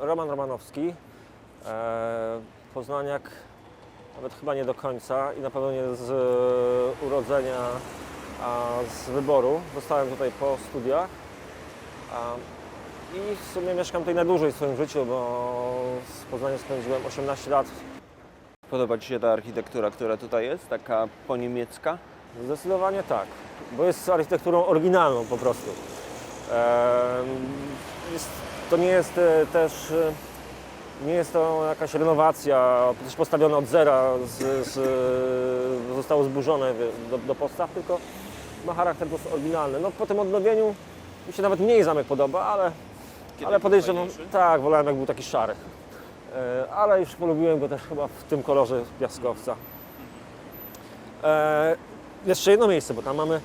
Roman Romanowski, e, poznaniak, nawet chyba nie do końca i na pewno nie z e, urodzenia, a z wyboru. Zostałem tutaj po studiach i w sumie mieszkam tutaj najdłużej w swoim życiu, bo z Poznaniem spędziłem 18 lat. Podoba Ci się ta architektura, która tutaj jest, taka poniemiecka? Zdecydowanie tak, bo jest architekturą oryginalną po prostu. Em, Jest, to nie jest e, też e, nie jest to jakaś renowacja, też postawione od zera, z, z, zostało zburzone do, do podstaw, tylko ma charakter po prostu oryginalny. No, po tym odnowieniu mi się nawet mniej zamek podoba, ale, Kiedy ale podejrzewam, tak, wolałem jak był taki szary. E, Ale już polubiłem go też chyba w tym kolorze piaskowca. E, jeszcze jedno miejsce, bo tam mamy e,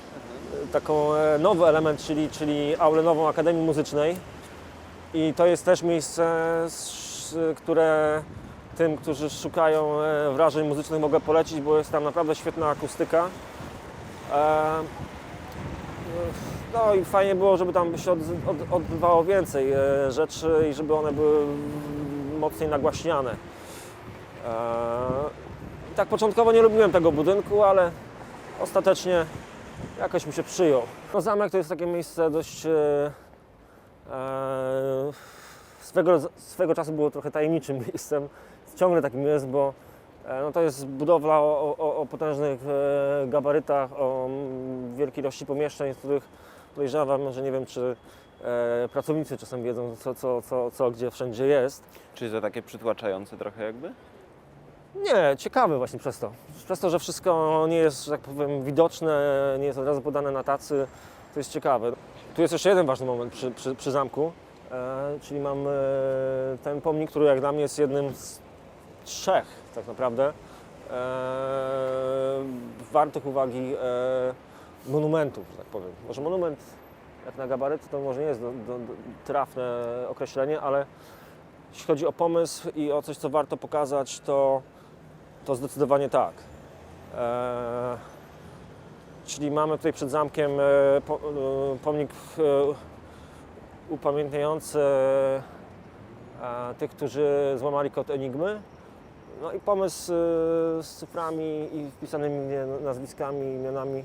taką e, nowy element, czyli, czyli aulę nową Akademii Muzycznej. I to jest też miejsce, które tym, którzy szukają e, wrażeń muzycznych mogę polecić, bo jest tam naprawdę świetna akustyka. E, No i fajnie było, żeby tam się od, od, odbywało więcej e, rzeczy i żeby one były mocniej nagłaśniane. Tak początkowo nie lubiłem tego budynku, ale ostatecznie jakoś mi się przyjął. No zamek to jest takie miejsce dość... E, e, swego, swego czasu było trochę tajemniczym miejscem. Ciągle takim jest, bo e, no to jest budowla o, o, o potężnych e, gabarytach, o mm, wielkiej ilości pomieszczeń, z których podejrzewam, że nie wiem, czy e, pracownicy czasem wiedzą, co, co, co, co gdzie wszędzie jest. Czy to takie przytłaczające trochę jakby? Nie, ciekawe właśnie przez to. Przez to, że wszystko nie jest, że tak powiem, widoczne, nie jest od razu podane na tacy, to jest ciekawe. Tu jest jeszcze jeden ważny moment przy, przy, przy zamku, e, czyli mam e, ten pomnik, który jak dla mnie jest jednym z trzech tak naprawdę e, wartych uwagi e, monumentów, że tak powiem. Może monument jak na gabaryty to może nie jest do, do, do, trafne określenie, ale jeśli chodzi o pomysł i o coś, co warto pokazać, to, to zdecydowanie tak. Eee, czyli mamy tutaj przed zamkiem e, e, pomnik e, upamiętniający tych, którzy złamali kod Enigmy. No i pomysł z cyframi i wpisanymi nazwiskami, imionami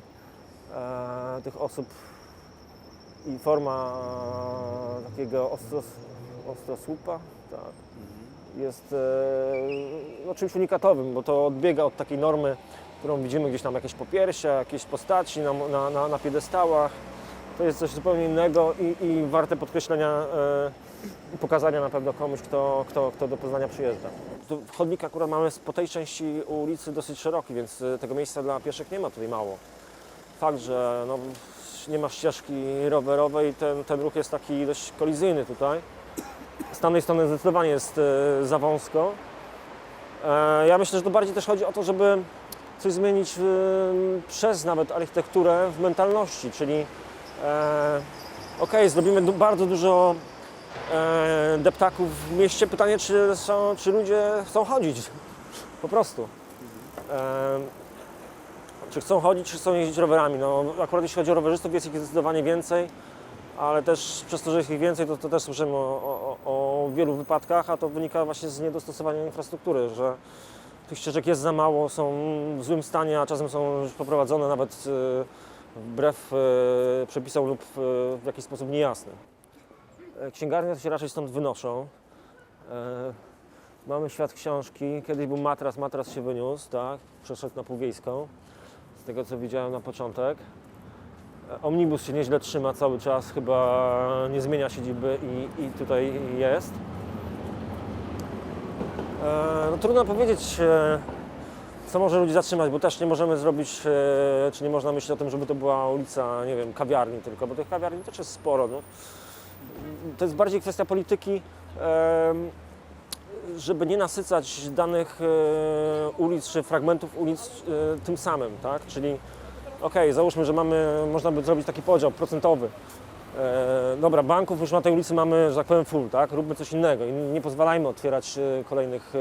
tych osób i forma takiego ostros, ostrosłupa, tak, jest e, no, czymś unikatowym, bo to odbiega od takiej normy, którą widzimy gdzieś tam jakieś popiersia, jakieś postaci na, na, na, na piedestałach. To jest coś zupełnie innego i, i warte podkreślenia e, i pokazania na pewno komuś, kto, kto, kto do Poznania przyjeżdża. Tu chodnik akurat mamy po tej części ulicy dosyć szeroki, więc e, tego miejsca dla pieszych nie ma tutaj mało. Fakt, że no, nie ma ścieżki rowerowej, ten, ten ruch jest taki dość kolizyjny tutaj. Z tamtej strony zdecydowanie jest e, za wąsko. Ja myślę, że to bardziej też chodzi o to, żeby coś zmienić e, przez nawet architekturę w mentalności, czyli e, okej, zrobimy du- bardzo dużo e, deptaków w mieście. Pytanie, czy, są, czy ludzie chcą chodzić po prostu. E, czy chcą chodzić, czy chcą jeździć rowerami. No, akurat jeśli chodzi o rowerzystów, jest ich zdecydowanie więcej, ale też przez to, że jest ich więcej, to, to też słyszymy o, o, o wielu wypadkach, a to wynika właśnie z niedostosowania infrastruktury, że tych ścieżek jest za mało, są w złym stanie, a czasem są już poprowadzone nawet e, wbrew e, przepisom lub w jakiś sposób niejasny. E, Księgarnie to się raczej stąd wynoszą. Mamy świat książki. Kiedyś był matras, matras się wyniósł, tak? Przeszedł na półwiejską z tego co widziałem na początek. Omnibus się nieźle trzyma cały czas, chyba nie zmienia siedziby i, i tutaj jest. E, no, trudno powiedzieć, e, co może ludzi zatrzymać, bo też nie możemy zrobić, e, czy nie można myśleć o tym, żeby to była ulica, nie wiem, kawiarni tylko, bo tych kawiarni też jest sporo. No. To jest bardziej kwestia polityki, żeby nie nasycać danych ulic czy fragmentów ulic tym samym, tak? Czyli okej, załóżmy, że mamy, można by zrobić taki podział procentowy. E, dobra, banków już na tej ulicy mamy, że tak powiem, full, tak? Róbmy coś innego i nie pozwalajmy otwierać e, kolejnych e,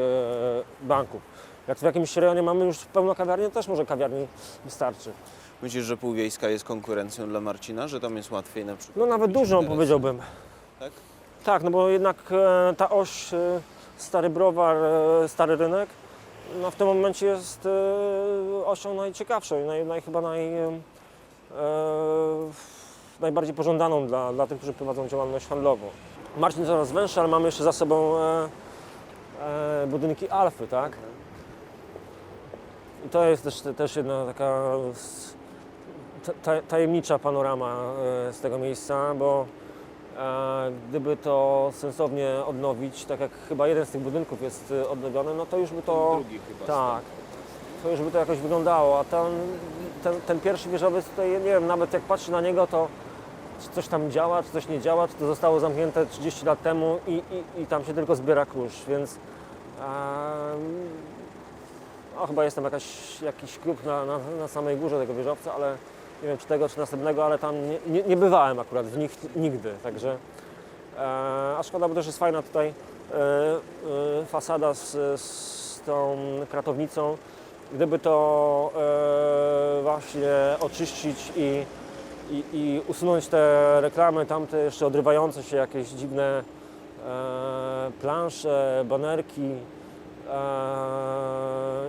banków. Jak w jakimś rejonie mamy już pełno kawiarni, to też może kawiarni wystarczy. Myślisz, że Półwiejska jest konkurencją dla Marcina, że tam jest łatwiej na przykład? No nawet dużą Teraz. powiedziałbym. Tak? Tak, no bo jednak e, ta oś e, Stary Browar, e, Stary Rynek, no w tym momencie jest e, osią najciekawszą i naj, naj, chyba naj, e, najbardziej pożądaną dla, dla tych, którzy prowadzą działalność handlową. Marcin coraz węższy, ale mamy jeszcze za sobą e, e, budynki Alfy, tak? I to jest też, też jedna taka ta- tajemnicza panorama e, z tego miejsca, bo e, gdyby to sensownie odnowić, tak jak chyba jeden z tych budynków jest e, odnowiony, no to już by to... Drugi chyba. Tak, to już by to jakoś wyglądało, a ten, ten, ten pierwszy wieżowiec tutaj, nie wiem, nawet jak patrzy na niego, to czy coś tam działa, czy coś nie działa, czy to zostało zamknięte 30 lat temu i, i, i tam się tylko zbiera kurz, więc o, chyba jest tam jakaś, jakiś klub na, na, na samej górze tego wieżowca, ale nie wiem czy tego, czy następnego, ale tam nie, nie, nie bywałem akurat w nich nigdy, także e, a szkoda, bo też jest fajna tutaj e, e, fasada z, z tą kratownicą. Gdyby to e, właśnie oczyścić i, i, i usunąć te reklamy, tamte jeszcze odrywające się jakieś dziwne e, plansze, banerki e,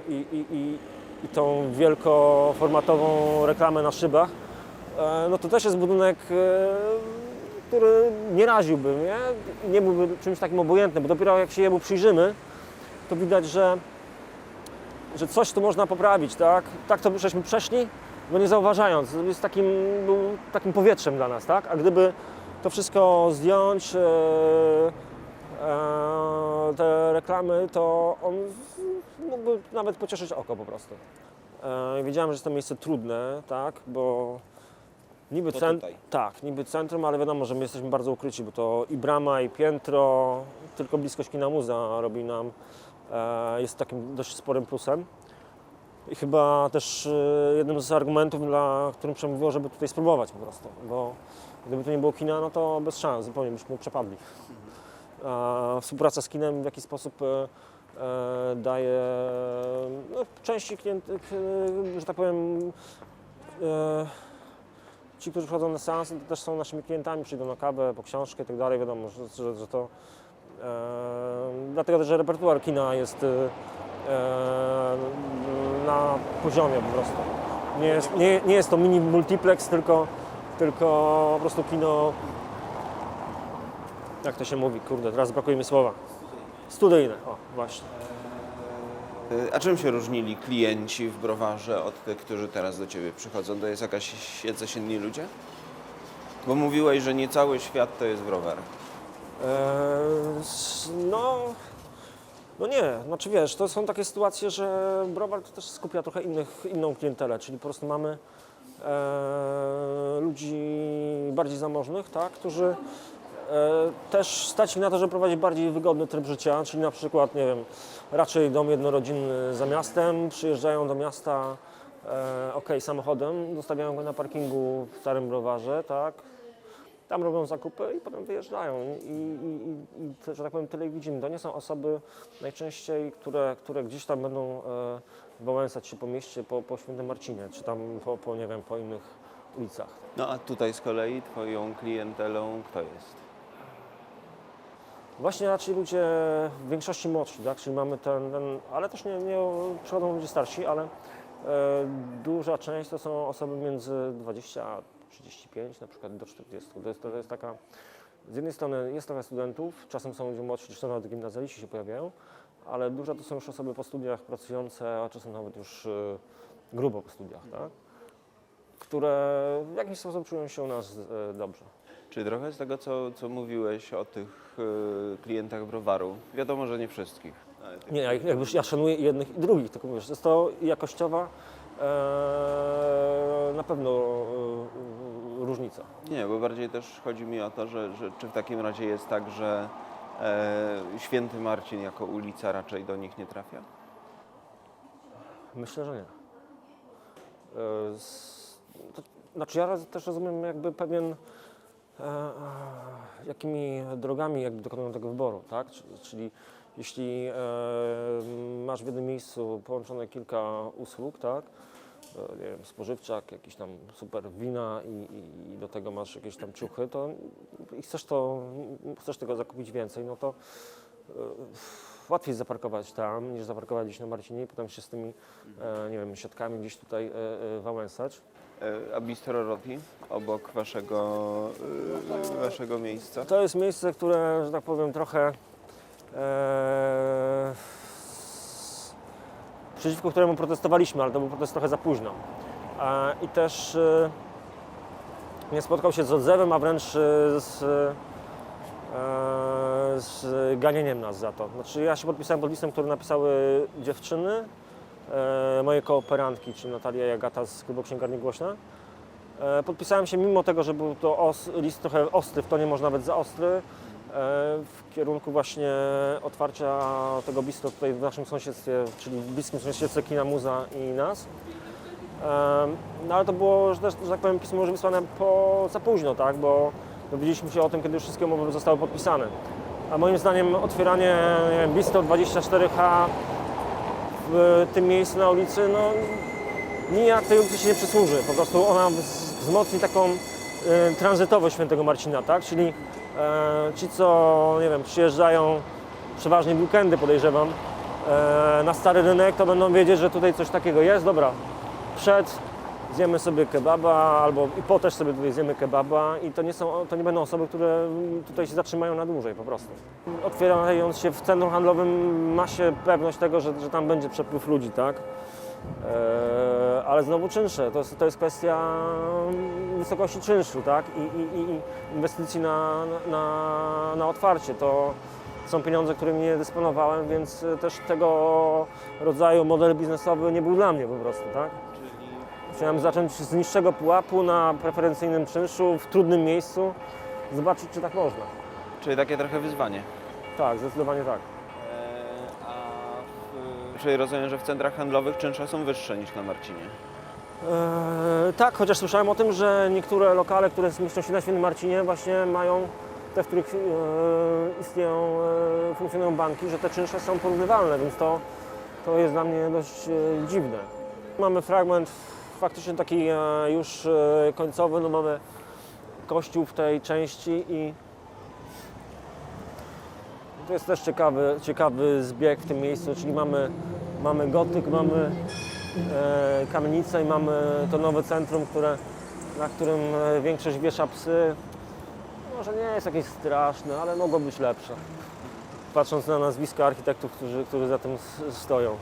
i, i, i, tą wielkoformatową reklamę na szybach, e, no to też jest budynek, e, który nie raziłby mnie, nie byłby czymś takim obojętnym, bo dopiero jak się jemu przyjrzymy, to widać, że, że coś tu można poprawić, tak? Tak to żeśmy przeszli, go nie zauważając. Jest takim, był takim powietrzem dla nas, tak? A gdyby to wszystko zdjąć, e, e, te reklamy, to on mógłby nawet pocieszyć oko po prostu. E, wiedziałem, że jest to miejsce trudne, tak? Bo niby cen- tak, niby centrum, ale wiadomo, że my jesteśmy bardzo ukryci, bo to i brama, i piętro, tylko bliskość kina muza robi nam, jest takim dość sporym plusem. I chyba też e, jednym z argumentów, dla którym przemówiło, żeby tutaj spróbować po prostu, bo gdyby tu nie było kina, no to bez szans, zupełnie byśmy przepadli. A współpraca z kinem w jakiś sposób e, e, daje no, części klientów, e, że tak powiem, e, ci, którzy przychodzą na seansy, też są naszymi klientami, przyjdą na kawę, po książkę i tak dalej, wiadomo, że, że, to e, dlatego też, że repertuar kina jest e, e, na poziomie po prostu. Nie jest, nie, nie jest to mini multiplex, tylko, tylko po prostu kino, jak to się mówi, kurde, teraz brakuje mi słowa. Studyjne, o właśnie. A czym się różnili klienci w browarze od tych, którzy teraz do Ciebie przychodzą? To jest jakaś jacyś inni ludzie? Bo mówiłeś, że nie cały świat to jest browar. Eee, no, no nie, znaczy wiesz, to są takie sytuacje, że browar to też skupia trochę innych, inną klientelę, czyli po prostu mamy e, ludzi bardziej zamożnych, tak, którzy e, też stać ich na to, żeby prowadzić bardziej wygodny tryb życia, czyli na przykład, nie wiem, raczej dom jednorodzinny za miastem, przyjeżdżają do miasta, e, ok, samochodem, zostawiają go na parkingu w starym browarze, tak, tam robią zakupy i potem wyjeżdżają. I, i, i, i że tak powiem, tyle ich widzimy. To nie są osoby najczęściej, które, które gdzieś tam będą e, wałęsać się po mieście, po, po Świętym Marcinie, czy tam po, po, nie wiem, po innych ulicach. No a tutaj z kolei Twoją klientelą kto jest? Właśnie raczej ludzie w większości młodsi, tak? czyli mamy ten, ten ale też nie, nie przychodzą ludzie starsi, ale e, duża część to są osoby między 20 a 35, na przykład do 40. To jest, to jest taka, z jednej strony jest trochę studentów, czasem są ludzie młodsi, czy nawet gimnazjaliści się pojawiają, ale dużo to są już osoby po studiach pracujące, a czasem nawet już e, grubo po studiach, tak? które w jakiś sposób czują się u nas e, dobrze. Czy trochę z tego, co, co mówiłeś o tych y, klientach browaru? Wiadomo, że nie wszystkich. ale tych- Nie, jak- jakby ja szanuję jednych i drugich, tylko wiesz, jest to jakościowa e, na pewno różnica. Nie, bo bardziej też chodzi mi o to, że, że czy w takim razie jest tak, że e, Święty Marcin jako ulica raczej do nich nie trafia? Myślę, że nie. E, s- to, znaczy ja raz- też rozumiem jakby pewien, e, e, jakimi drogami jakby dokonują tego wyboru, tak? Czyli, czyli jeśli e, masz w jednym miejscu połączone kilka usług, tak? E, nie wiem, spożywczak, jakiś tam super wina i, i, i do tego masz jakieś tam ciuchy, to i chcesz, to, chcesz tego zakupić więcej, no to e, łatwiej zaparkować tam, niż zaparkować gdzieś na Marcinie i potem się z tymi, e, nie wiem, siatkami gdzieś tutaj e, e, wałęsać. E, A Bistro Roti obok waszego, e, waszego miejsca? To jest miejsce, które, że tak powiem, trochę e, przeciwko któremu protestowaliśmy, ale to był protest trochę za późno. E, I też e, nie spotkał się z odzewem, a wręcz e, z, z ganieniem nas za to. Znaczy ja się podpisałem pod listem, który napisały dziewczyny, moje kooperantki, czyli Natalia i Agata z klubu Księgarni Głośna. Podpisałem się mimo tego, że był to os, list trochę ostry, w tonie może nawet za ostry, w kierunku właśnie otwarcia tego bistro tutaj w naszym sąsiedztwie, czyli w bliskim sąsiedztwie kina Muza i nas. E, No ale to było, że, też, że tak powiem, pismo już wysłane po, za późno, tak, bo dowiedzieliśmy się o tym, kiedy już wszystkie umowy zostały podpisane. A moim zdaniem otwieranie bistro 24H w tym miejscu na ulicy, no nijak tej ulicy się nie przysłuży. Po prostu ona wz- wzmocni taką e, tranzytowość Świętego Marcina, tak? Czyli e, ci, co nie wiem, przyjeżdżają przeważnie weekendy, podejrzewam, e, na stary rynek, to będą wiedzieć, że tutaj coś takiego jest. Dobra, przed zjemy sobie kebaba, albo i po też sobie tutaj zjemy kebaba i to nie, są, to nie będą osoby, które tutaj się zatrzymają na dłużej po prostu. Otwierając się w centrum handlowym ma się pewność tego, że, że tam będzie przepływ ludzi, tak? Eee, ale znowu czynsze, to jest, to jest kwestia mm, wysokości czynszu, tak? I, i, i inwestycji na, na, na otwarcie. To są pieniądze, którymi nie dysponowałem, więc e, też tego rodzaju model biznesowy nie był dla mnie po prostu, tak? Chciałem zacząć z niższego pułapu na preferencyjnym czynszu, w trudnym miejscu, zobaczyć, czy tak można. Czyli takie trochę wyzwanie. Tak, zdecydowanie tak. Czyli rozumiem, że w centrach handlowych czynsze są wyższe niż na Marcinie. Eee, tak, chociaż słyszałem o tym, że niektóre lokale, które mieszczą się na Świętym Marcinie, właśnie mają te, w których e, istnieją, e, funkcjonują banki, że te czynsze są porównywalne, więc to, to jest dla mnie dość e, dziwne. Mamy fragment faktycznie taki e, już e, końcowy, no mamy kościół w tej części i to jest też ciekawy, ciekawy zbieg w tym miejscu, czyli mamy, mamy gotyk, mamy e, kamienicę i mamy to nowe centrum, które, na którym e, większość wiesza psy. Może nie jest jakieś straszne, ale mogło być lepsze. Patrząc na nazwiska architektów, którzy, którzy za tym stoją.